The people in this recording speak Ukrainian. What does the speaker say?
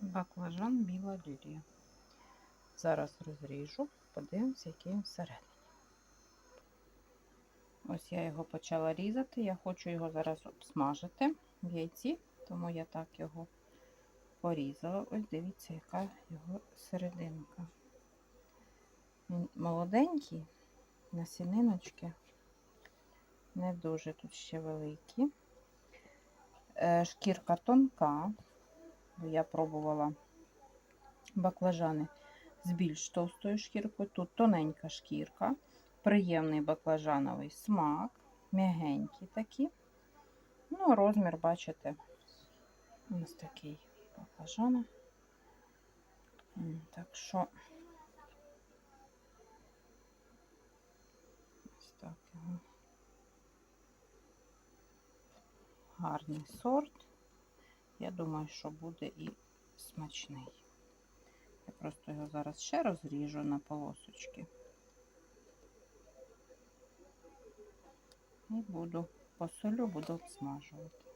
Баклажан біла лілія. Зараз розріжу, подивимося, який він всередині. Ось я його почала різати. Я хочу його зараз обсмажити в яйці, тому я так його порізала. Ось дивіться, яка його серединка. Він молоденький, насіниночки не дуже тут ще великі. Е, Шкірка тонка. Я пробувала баклажани з більш товстою шкіркою. Тут тоненька шкірка, приємний баклажановий смак, м'ягенькі такі. Ну, розмір, бачите, ось такий баклажана. Так що ось так. Гарний сорт. Я думаю, що буде і смачний. Я просто його зараз ще розріжу на полосочки. І буду посолю, буду обсмажувати.